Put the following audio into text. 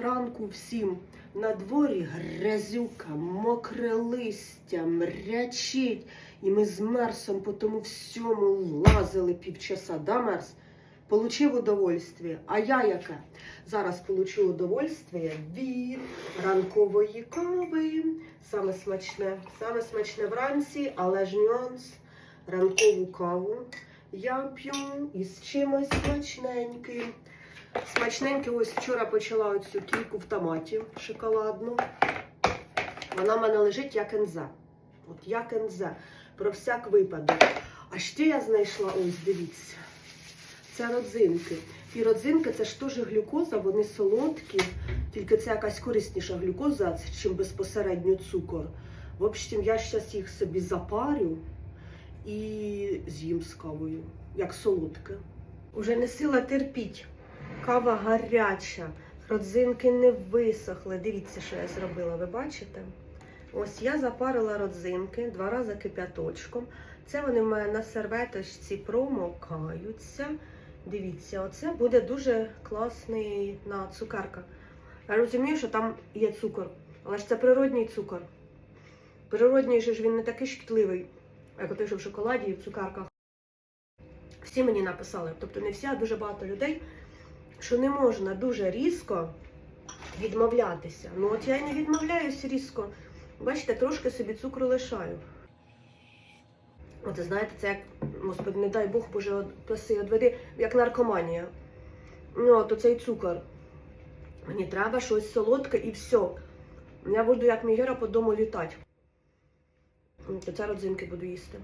ранку всім. На дворі грязюка, мокре листя, мрячить. І ми з Мерсом по тому всьому лазили півчаса, да, Мерс? Получив удовольствие. А я яке? Зараз получу удовольствие від ранкової кави. Саме смачне, саме смачне вранці, але ж нюанс. Ранкову каву я п'ю із чимось смачненьким. Смачненьке, ось вчора почала оцю кільку в томаті шоколадну. Вона в мене лежить як енза. От як енза. Про всяк випадок. А ще я знайшла, ось дивіться. Це родзинки. І родзинки це ж теж глюкоза, вони солодкі, тільки це якась корисніша глюкоза, чим безпосередньо цукор. В общем, я зараз їх собі запарю і з'їм з кавою, як солодке. Уже не сила терпіть. Кава гаряча, родзинки не висохли. Дивіться, що я зробила, ви бачите? Ось я запарила родзинки два рази кип'яточком. Це вони в мене на серветочці промокаються. Дивіться, оце буде дуже класний на цукерка. Я розумію, що там є цукор, але ж це природній цукор. Природній же ж він не такий шкідливий, як той, що в шоколаді і в цукерках. Всі мені написали, тобто не всі, а дуже багато людей, що не можна дуже різко відмовлятися. Ну от я й не відмовляюсь різко. Бачите, трошки собі цукру лишаю. От знаєте, це як, господи, не дай Бог, Боже, паси, одведи, як наркоманія. Ну, от оцей цукор. Мені треба щось солодке і все. Я буду як Мігера по дому літати. То це родзинки буду їсти.